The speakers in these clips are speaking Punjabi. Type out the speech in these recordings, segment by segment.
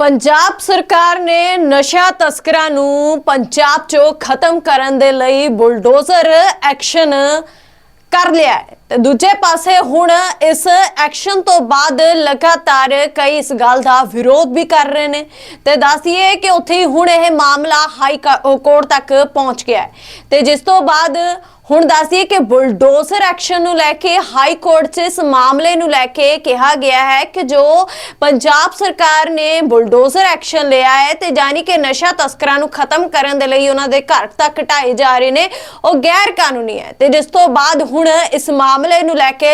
ਪੰਜਾਬ ਸਰਕਾਰ ਨੇ ਨਸ਼ਾ ਤਸਕਰਾਂ ਨੂੰ ਪੰਜਾਬ 'ਚੋਂ ਖਤਮ ਕਰਨ ਦੇ ਲਈ ਬੁਲਡੋਜ਼ਰ ਐਕਸ਼ਨ ਕਰ ਲਿਆ ਹੈ। ਤੇ ਦੂਜੇ ਪਾਸੇ ਹੁਣ ਇਸ ਐਕਸ਼ਨ ਤੋਂ ਬਾਅਦ ਲਗਾਤਾਰ ਕਈ ਇਸ ਗੱਲ ਦਾ ਵਿਰੋਧ ਵੀ ਕਰ ਰਹੇ ਨੇ ਤੇ ਦੱਸੀਏ ਕਿ ਉੱਥੇ ਹੁਣ ਇਹ ਮਾਮਲਾ ਹਾਈ ਕੋਰਟ ਤੱਕ ਪਹੁੰਚ ਗਿਆ ਹੈ। ਤੇ ਜਿਸ ਤੋਂ ਬਾਅਦ ਹੁਣ ਦੱਸੀਏ ਕਿ ਬੁਲਡੋਜ਼ਰ ਐਕਸ਼ਨ ਨੂੰ ਲੈ ਕੇ ਹਾਈ ਕੋਰਟ 'ਚ ਇਸ ਮਾਮਲੇ ਨੂੰ ਲੈ ਕੇ ਕਿਹਾ ਗਿਆ ਹੈ ਕਿ ਜੋ ਪੰਜਾਬ ਸਰਕਾਰ ਨੇ ਬੁਲਡੋਜ਼ਰ ਐਕਸ਼ਨ ਲਿਆ ਹੈ ਤੇ ਜਾਨੀ ਕਿ ਨਸ਼ਾ ਤਸਕਰਾਂ ਨੂੰ ਖਤਮ ਕਰਨ ਦੇ ਲਈ ਉਹਨਾਂ ਦੇ ਘਰ ਤੱਕ ਢਾਏ ਜਾ ਰਹੇ ਨੇ, ਉਹ ਗੈਰ ਕਾਨੂੰਨੀ ਹੈ। ਤੇ ਜਿਸ ਤੋਂ ਬਾਅਦ ਹੁਣ ਇਸ ਮਾਮਲੇ ਨੂੰ ਲੈ ਕੇ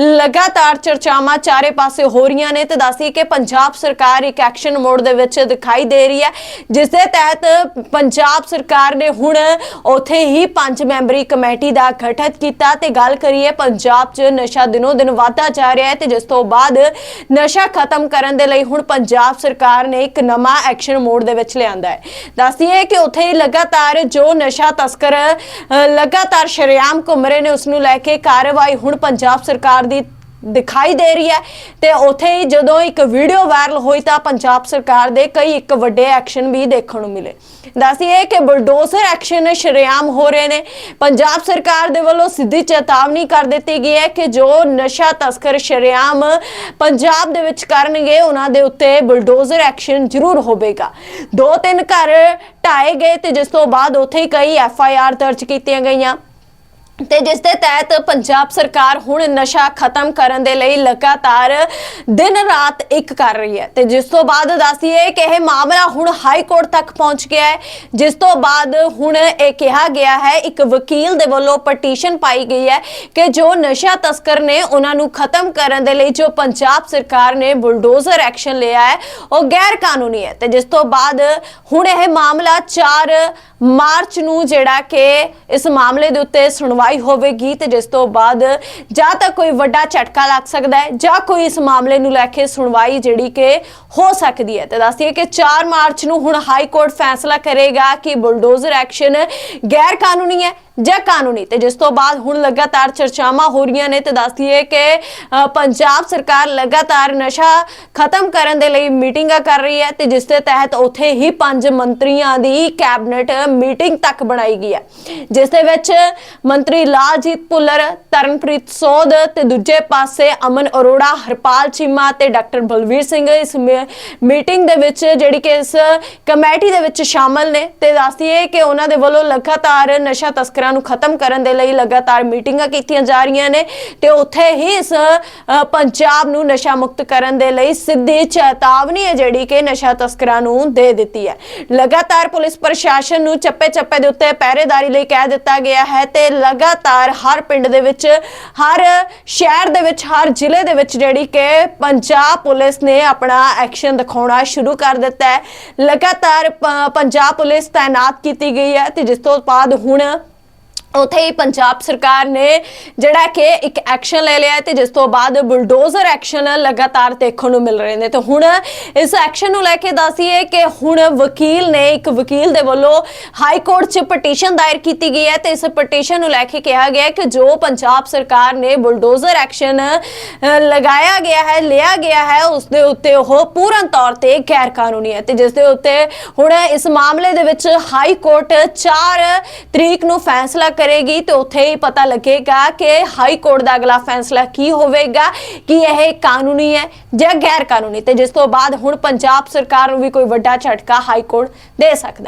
ਲਗਾਤਾਰ ਚਰਚਾਵਾਂ ਚਾਰੇ ਪਾਸੇ ਹੋ ਰਹੀਆਂ ਨੇ ਤੇ ਦੱਸੀ ਕਿ ਪੰਜਾਬ ਸਰਕਾਰ ਇੱਕ ਐਕਸ਼ਨ ਮੋਡ ਦੇ ਵਿੱਚ ਦਿਖਾਈ ਦੇ ਰਹੀ ਹੈ, ਜਿਸ ਦੇ ਤਹਿਤ ਪੰਜਾਬ ਸਰਕਾਰ ਨੇ ਹੁਣ ਉਥੇ ਹੀ ਪੰਜ ਮੈਂਬਰੀ ਕਮੇਟੀ ਦਾ ਗਠਨ ਕੀਤਾ ਤੇ ਗੱਲ ਕਰੀਏ ਪੰਜਾਬ 'ਚ ਨਸ਼ਾ ਦਿਨੋ ਦਿਨ ਵਧਦਾ ਜਾ ਰਿਹਾ ਹੈ ਤੇ ਜਿਸ ਤੋਂ ਬਾਅਦ ਨਸ਼ਾ ਖਤਮ ਕਰਨ ਦੇ ਲਈ ਹੁਣ ਪੰਜਾਬ ਸਰਕਾਰ ਨੇ ਇੱਕ ਨਵਾਂ ਐਕਸ਼ਨ ਮੋਡ ਦੇ ਵਿੱਚ ਲਿਆਂਦਾ ਹੈ। ਦੱਸਦੀਏ ਕਿ ਉੱਥੇ ਹੀ ਲਗਾਤਾਰ ਜੋ ਨਸ਼ਾ ਤਸਕਰ ਲਗਾਤਾਰ ਸ਼ਰੇਆਮ ਘੁੰਮ ਰਹੇ ਨੇ, ਉਸ ਨੂੰ ਲੈ ਕੇ ਕਾਰਵਾਈ ਹੁਣ ਪੰਜਾਬ ਸਰਕਾਰ ਦੀ ਦਿਖਾਈ ਦੇ ਰਹੀ ਹੈ ਤੇ ਉਥੇ ਹੀ ਜਦੋਂ ਇੱਕ ਵੀਡੀਓ ਵਾਇਰਲ ਹੋਈ ਤਾਂ ਪੰਜਾਬ ਸਰਕਾਰ ਦੇ ਕਈ ਇੱਕ ਵੱਡੇ ਐਕਸ਼ਨ ਵੀ ਦੇਖਣ ਨੂੰ ਮਿਲੇ। ਦੱਸੀਏ ਕਿ ਬੁਲਡੋਜ਼ਰ ਐਕਸ਼ਨ ਸ਼ਰੇਆਮ ਹੋ ਰਹੇ ਨੇ। ਪੰਜਾਬ ਸਰਕਾਰ ਦੇ ਵੱਲੋਂ ਸਿੱਧੀ ਚੇਤਾਵਨੀ ਕਰ ਦਿੱਤੀ ਗਈ ਹੈ ਕਿ ਜੋ ਨਸ਼ਾ ਤਸਕਰ ਸ਼ਰੇਆਮ ਪੰਜਾਬ ਦੇ ਵਿੱਚ ਕਰਨਗੇ, ਉਹਨਾਂ ਦੇ ਉੱਤੇ ਬੁਲਡੋਜ਼ਰ ਐਕਸ਼ਨ ਜ਼ਰੂਰ ਹੋਵੇਗਾ। ਦੋ ਤਿੰਨ ਘਰ ਢਾਏ ਗਏ ਤੇ ਜਿਸ ਤੋਂ ਬਾਅਦ ਉਥੇ ਹੀ ਕਈ ਐਫ ਆਈ ਆਰ ਦਰਜ ਕੀਤੀਆਂ ਗਈਆਂ। ਤੇ ਜਿਸ ਦੇ ਤਹਿਤ ਪੰਜਾਬ ਸਰਕਾਰ ਹੁਣ ਨਸ਼ਾ ਖਤਮ ਕਰਨ ਦੇ ਲਈ ਲਗਾਤਾਰ ਦਿਨ ਰਾਤ ਇੱਕ ਕਰ ਰਹੀ ਹੈ। ਤੇ ਜਿਸ ਤੋਂ ਬਾਅਦ ਦੱਸੀਏ ਕਿ ਇਹ ਮਾਮਲਾ ਹੁਣ ਹਾਈ ਕੋਰਟ ਤੱਕ ਪਹੁੰਚ ਗਿਆ ਹੈ। ਜਿਸ ਤੋਂ ਬਾਅਦ ਹੁਣ ਇਹ ਕਿਹਾ ਗਿਆ ਹੈ, ਇੱਕ ਵਕੀਲ ਦੇ ਵੱਲੋਂ ਪਟੀਸ਼ਨ ਪਾਈ ਗਈ ਹੈ ਕਿ ਜੋ ਨਸ਼ਾ ਤਸਕਰ ਨੇ ਉਹਨਾਂ ਨੂੰ ਖਤਮ ਕਰਨ ਦੇ ਲਈ ਜੋ ਪੰਜਾਬ ਸਰਕਾਰ ਨੇ ਬੁਲਡੋਜ਼ਰ ਐਕਸ਼ਨ ਲਿਆ ਹੈ, ਉਹ ਗੈਰ ਕਾਨੂੰਨੀ ਹੈ। ਤੇ ਜਿਸ ਤੋਂ ਬਾਅਦ ਹੁਣ ਇਹ ਮਾਮਲਾ 4 ਮਾਰਚ ਨੂੰ ਜਿਹੜਾ ਕਿ ਇਸ ਮਾਮਲੇ ਦੇ ਉੱਤੇ ਸੁਣਵਾ ਸੁਣਵਾਈ ਹੋਵੇਗੀ ਤੇ ਜਿਸ ਤੋਂ ਬਾਅਦ ਜਾਂ ਤਾਂ ਕੋਈ ਵੱਡਾ ਝਟਕਾ ਲੱਗ ਸਕਦਾ ਹੈ ਜਾਂ ਕੋਈ ਇਸ ਮਾਮਲੇ ਨੂੰ ਲੈ ਕੇ ਸੁਣਵਾਈ ਜਿਹੜੀ ਕਿ ਹੋ ਸਕਦੀ ਹੈ। ਤੇ ਦੱਸਦੀਏ ਕਿ 4 ਮਾਰਚ ਨੂੰ ਹੁਣ ਹਾਈ ਕੋਰਟ ਫੈਸਲਾ ਕਰੇਗਾ ਕਿ ਬੁਲਡੋਜ਼ਰ ਐਕਸ਼ਨ ਗੈਰ ਕਾਨੂੰਨੀ ਹੈ। ਜਾਂ ਕਾਨੂੰਨੀ। ਤੇ ਜਿਸ ਤੋਂ ਬਾਅਦ ਹੁਣ ਲਗਾਤਾਰ ਚਰਚਾਵਾਂ ਹੋ ਰਹੀਆਂ ਨੇ ਤੇ ਦੱਸਦੀਏ ਕਿ ਪੰਜਾਬ ਸਰਕਾਰ ਲਗਾਤਾਰ ਨਸ਼ਾ ਖਤਮ ਕਰਨ ਦੇ ਲਈ ਮੀਟਿੰਗਾਂ ਕਰ ਰਹੀ ਹੈ ਤੇ ਜਿਸ ਦੇ ਤਹਿਤ ਉੱਥੇ ਹੀ ਪੰਜ ਮੰਤਰੀਆਂ ਦੀ ਕੈਬਨਿਟ ਮੀਟਿੰਗ ਤੱਕ ਬਣਾਈ ਗਈ ਹੈ। ਜਿਸ ਦੇ ਵਿੱਚ ਮੰਤਰੀ ਲਾਲਜੀਤ ਭੁੱਲਰ, ਤਰਨਪ੍ਰੀਤ ਸੋਧ ਤੇ ਦੂਜੇ ਪਾਸੇ ਅਮਨ ਅਰੋੜਾ, ਹਰਪਾਲ ਚੀਮਾ ਤੇ ਡਾਕਟਰ ਬਲਵੀਰ ਸਿੰਘ ਇਸ ਮੀਟਿੰਗ ਦੇ ਵਿੱਚ ਜਿਹੜੀ ਕਿ ਇਸ ਕਮੇਟੀ ਦੇ ਵਿੱਚ ਸ਼ਾਮਲ ਨੇ। ਤੇ ਦੱਸਦੀਏ ਕਿ ਉਹਨਾਂ ਦੇ ਵੱਲੋਂ ਲਗਾਤਾਰ ਨਸ਼ਾ ਤਸਕਰ ਨੂੰ ਖਤਮ ਕਰਨ ਦੇ ਲਈ ਲਗਾਤਾਰ ਮੀਟਿੰਗਾਂ ਕੀਤੀਆਂ ਜਾ ਰਹੀਆਂ ਨੇ ਤੇ ਉੱਥੇ ਹੀ ਇਸ ਪੰਜਾਬ ਨੂੰ ਨਸ਼ਾ ਮੁਕਤ ਕਰਨ ਦੇ ਲਈ ਸਿੱਧੀ ਚੇਤਾਵਨੀ ਹੈ ਜਿਹੜੀ ਕਿ ਨਸ਼ਾ ਤਸਕਰਾਂ ਨੂੰ ਦੇ ਦਿੱਤੀ ਹੈ। ਲਗਾਤਾਰ ਪੁਲਿਸ ਪ੍ਰਸ਼ਾਸਨ ਨੂੰ ਚੱਪੇ-ਚੱਪੇ ਦੇ ਉੱਤੇ ਪਹਿਰੇਦਾਰੀ ਲਈ ਕਹਿ ਦਿੱਤਾ ਗਿਆ ਹੈ ਤੇ ਲਗਾਤਾਰ ਹਰ ਪਿੰਡ ਦੇ ਵਿੱਚ, ਹਰ ਸ਼ਹਿਰ ਦੇ ਵਿੱਚ, ਹਰ ਜ਼ਿਲ੍ਹੇ ਦੇ ਵਿੱਚ ਜਿਹੜੀ ਕਿ ਪੰਜਾਬ ਪੁਲਿਸ ਨੇ ਆਪਣਾ ਐਕਸ਼ਨ ਦਿਖਾਉਣਾ ਸ਼ੁਰੂ ਕਰ ਦਿੱਤਾ ਹੈ। ਲਗਾਤਾਰ ਪੰਜਾਬ ਪੁਲਿਸ ਤਾਇਨਾਤ ਕੀਤੀ ਗਈ ਹੈ ਤੇ ਜਿਸ ਤੋਂ ਬਾਅਦ ਹੁਣ ਉਥੇ ਹੀ ਪੰਜਾਬ ਸਰਕਾਰ ਨੇ ਜਿਹੜਾ ਕਿ ਇੱਕ ਐਕਸ਼ਨ ਲੈ ਲਿਆ ਹੈ ਤੇ ਜਿਸ ਤੋਂ ਬਾਅਦ ਬੁਲਡੋਜ਼ਰ ਐਕਸ਼ਨ ਲਗਾਤਾਰ ਦੇਖਣ ਨੂੰ ਮਿਲ ਰਹੇ ਨੇ। ਤੇ ਹੁਣ ਇਸ ਐਕਸ਼ਨ ਨੂੰ ਲੈ ਕੇ ਦੱਸੀਏ ਕਿ ਹੁਣ ਵਕੀਲ ਨੇ ਇੱਕ ਵਕੀਲ ਦੇ ਵੱਲੋਂ ਹਾਈ ਕੋਰਟ 'ਚ ਪਟੀਸ਼ਨ ਦਾਇਰ ਕੀਤੀ ਗਈ ਹੈ ਤੇ ਇਸ ਪਟੀਸ਼ਨ ਨੂੰ ਲੈ ਕੇ ਕਿਹਾ ਗਿਆ ਕਿ ਜੋ ਪੰਜਾਬ ਸਰਕਾਰ ਨੇ ਬੁਲਡੋਜ਼ਰ ਐਕਸ਼ਨ ਲਗਾਇਆ ਗਿਆ ਹੈ, ਲਿਆ ਗਿਆ ਹੈ, ਉਸ ਦੇ ਉੱਤੇ ਉਹ ਪੂਰਨ ਤੌਰ ਤੇ ਗੈਰ ਕਾਨੂੰਨੀ ਹੈ ਤੇ ਜਿਸ ਦੇ ਉੱਤੇ ਹੁਣ ਇਸ ਮਾਮਲੇ ਦੇ ਵਿੱਚ ਹਾਈ ਕੋਰਟ 4 ਤਰੀਕ ਨੂੰ ਫੈਸਲਾ ਕਰੇਗੀ ਤੇ ਉੱਥੇ ਹੀ ਪਤਾ ਲੱਗੇਗਾ ਕਿ ਹਾਈ ਕੋਰਟ ਦਾ ਅਗਲਾ ਫੈਸਲਾ ਕੀ ਹੋਵੇਗਾ, ਕਿ ਇਹ ਕਾਨੂੰਨੀ ਹੈ ਜਾਂ ਗੈਰ ਕਾਨੂੰਨੀ ਤੇ ਜਿਸ ਤੋਂ ਬਾਅਦ ਹੁਣ ਪੰਜਾਬ ਸਰਕਾਰ ਨੂੰ ਵੀ ਕੋਈ ਵੱਡਾ ਝਟਕਾ ਹਾਈ ਕੋਰਟ ਦੇ ਸਕਦਾ